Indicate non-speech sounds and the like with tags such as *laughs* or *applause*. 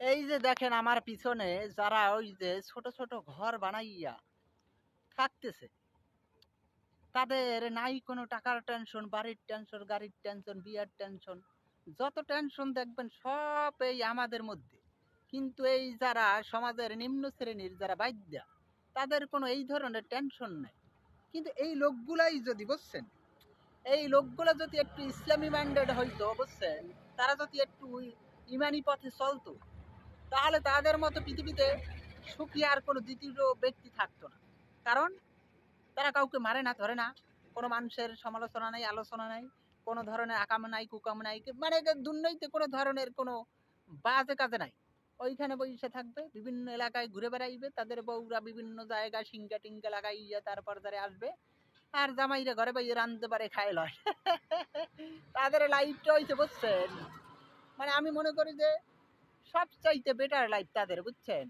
এই যে দেখেন আমার পিছনে যারা ওই যে ছোট ছোট ঘর বানাইয়া থাকতেছে, তাদের নাই কোনো টাকার টেনশন বাড়ির টেনশন গাড়ির টেনশন বিয়ার টেনশন যত টেনশন দেখবেন সব এই আমাদের মধ্যে। কিন্তু এই যারা সমাজের নিম্ন শ্রেণির যারা বাদ্যা তাদের কোনো এই ধরনের টেনশন নেই। কিন্তু এই লোকগুলাই যদি বুঝছেন, এই লোকগুলো যদি একটু ইসলামী মাইন্ডেড হইতো, বুঝছেন? তারা যদি একটু ইমানি পথে চলতো তাহলে তাদের মতো পৃথিবীতে সুখী আর কোনো দ্বিতীয় ব্যক্তি থাকতো না। কারণ তারা কাউকে মারে না, ধরে না। কোনো মানুষের সমালোচনা নাই, আলোচনা নাই, কোনো ধরনের আকাম নাই, কুকাম নাই মানে দুর্নীতি কোনো ধরনের কোনো বাজে কাজে নাই। ওইখানে বসে থাকবে, বিভিন্ন এলাকায় ঘুরে বেড়াইবে, তাদের বউরা বিভিন্ন জায়গায় সিঙ্গা টিঙ্গা লাগাইয়া তারপর তারা আসবে। আর জামাইরা ঘরে বাইরে রাঁধতে পারে, খায় লয়। *laughs* তাদের লাইফটা হইতে বুঝছেন? মানে আমি মনে করি যে সব চাইতে বেটার লাইফ তাদের বুঝছেন?